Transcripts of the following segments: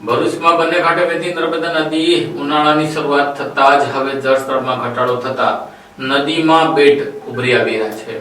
ભરૂચમાં બંને ઘાટે વહેતી નર્મદા નદી ઉનાળાની શરૂઆત થતા જ હવે જળસ્તરમાં ઘટાડો થતા નદીમાં બેટ ઉભરી આવી રહ્યા છે.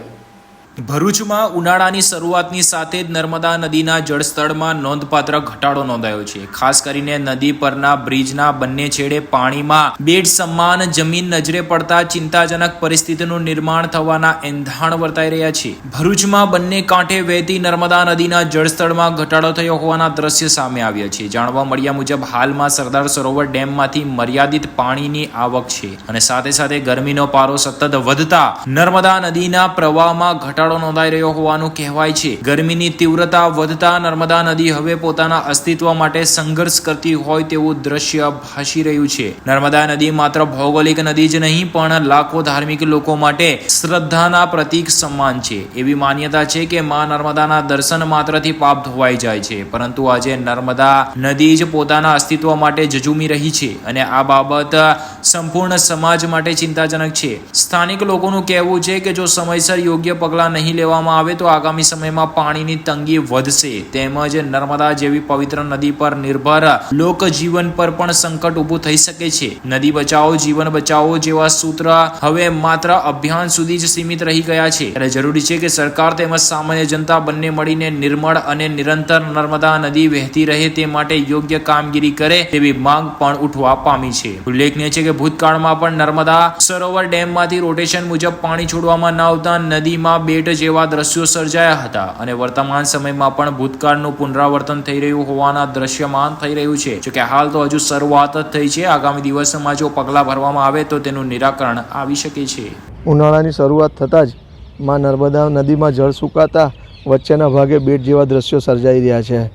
ભરૂચમાં ઉનાળાની શરૂઆતની સાથે જ નર્મદા નદીના જળસ્તરમાં નોંધપાત્ર ઘટાડો નોંધાયો છે. ખાસ કરીને નદી પરના બ્રિજના બંને છેડે પાણીમાં બેડ સમાન જમીન નજરે પડતા ચિંતાજનક પરિસ્થિતિનું નિર્માણ થવાના એંધાણ વર્તાઈ રહ્યા છે. ભરૂચમાં બંને કાંઠે વહેતી નર્મદા નદીના જળસ્તરમાં ઘટાડો થયો હોવાના દ્રશ્ય સામે આવ્યા છે. જાણવા મળ્યા મુજબ હાલમાં સરદાર સરોવર ડેમમાંથી મર્યાદિત પાણીની આવક છે અને સાથે સાથે ગરમીનો પારો સતત વધતા નર્મદા નદીના પ્રવાહમાં ઘટાડો નોંધાઈ રહ્યો હોવાનું કહેવાય છે. ગરમીની તીવ્રતા વધતા નર્મદા નદી હવે પોતાના અસ્તિત્વ માટે સંઘર્ષ કરતી હોય તેવું દ્રશ્ય ભાસી રહ્યું છે. નર્મદા નદી માત્ર ભૌગોલિક નદી જ નહીં, પણ લાખો ધાર્મિક લોકો માટે શ્રદ્ધાના પ્રતીક સમાન છે. એવી માન્યતા છે કે માં નર્મદાના દર્શન માત્રથી પાપ ધોવાઈ જાય છે, પરંતુ આજે નર્મદા નદી જ પોતાના અસ્તિત્વ માટે જજુમી રહી છે અને આ બાબત સંપૂર્ણ સમાજ માટે ચિંતાજનક છે. સ્થાનિક લોકોનું કહેવું છે કે જો સમયસર યોગ્ય પગલાં નહીં લેવામાં આવે તો આગામી સમયમાં પાણીની તંગી વધશે. તેમજ નર્મદા જેવી પવિત્ર નદી પર નિર્ભર લોકજીવન પર પણ સંકટ ઊભું થઈ શકે છે. નદી બચાવો, જીવન બચાવો જેવા સૂત્ર હવે માત્ર અભિયાન સુધી જ સીમિત રહી ગયા છે. ત્યારે જરૂરી છે કે સરકાર તેમજ સામાન્ય જનતા બંને મળીને નિર્મળ અને નિરંતર નર્મદા નદી વહેતી રહે તે માટે યોગ્ય કામગીરી કરે તેવી માંગ પણ ઉઠવા પામી છે. ઉલ્લેખનીય છે કે ભૂતકાળમાં પણ નર્મદા સરોવર ડેમમાંથી રોટેશન મુજબ પાણી છોડવામાં ન આવતા નદીમાં બેટ જેવા દ્રશ્યો સર્જાયા હતા અને વર્તમાન સમયમાં પણ ભૂતકાળનું પુનરાવર્તન થઈ રહ્યું હોવાના દ્રશ્યમાન થઈ રહ્યું છે. જોકે હાલ તો હજુ શરૂઆત જ થઈ છે. આગામી દિવસોમાં જો પગલાં ભરવામાં આવે તો તેનું નિરાકરણ આવી શકે છે. ઉનાળાની શરૂઆત થતાં જ માં નર્મદા નદીમાં જળ સુકાતા વચ્ચેના ભાગે બેટ જેવા દ્રશ્યો સર્જાઈ રહ્યા છે.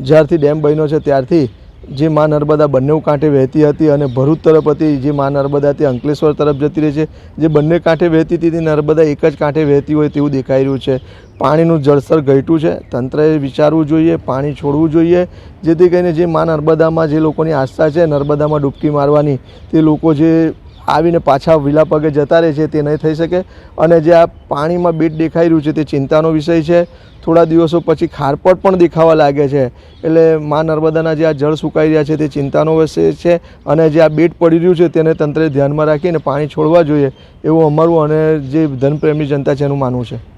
જ્યારથી ડેમ બન્યો છે, ત્યારથી જે મા નર્મદા બંને કાંઠે વહેતી હતી અને ભરૂચ તરફ હતી, જે મા નર્મદા તે અંકલેશ્વર તરફ જતી રહી છે, જે બંને કાંઠે વહેતી હતી નર્મદા એક જ કાંઠે વહેતી હોય તેવું દેખાઈ રહ્યું છે. પાણીનું જળસ્તર ઘટ્યું છે. તંત્રએ વિચારવું જોઈએ, પાણી છોડવું જોઈએ, જેથી કરીને જે મા નર્મદામાં જે લોકોની આસ્થા છે, નર્મદામાં ડૂબકી મારવાની, તે લોકો જે આવીને પાછા વિલા પગે જતા રહે છે, તે નહીં થઈ શકે. અને જે આ પાણીમાં બેટ દેખાઈ રહ્યું છે, તે ચિંતાનો વિષય છે. થોડા દિવસો પછી ખારપટ પણ દેખાવા લાગે છે. એટલે મા નર્મદાના જે આ જળ સુકાઈ રહ્યા છે, તે ચિંતાનો વિષય છે. અને જે આ બેટ પડી રહ્યું છે, તેને તંત્રે ધ્યાનમાં રાખીને પાણી છોડવા જોઈએ, એવું અમારું અને જે ધનપ્રેમી જનતા છે, એનું માનવું છે.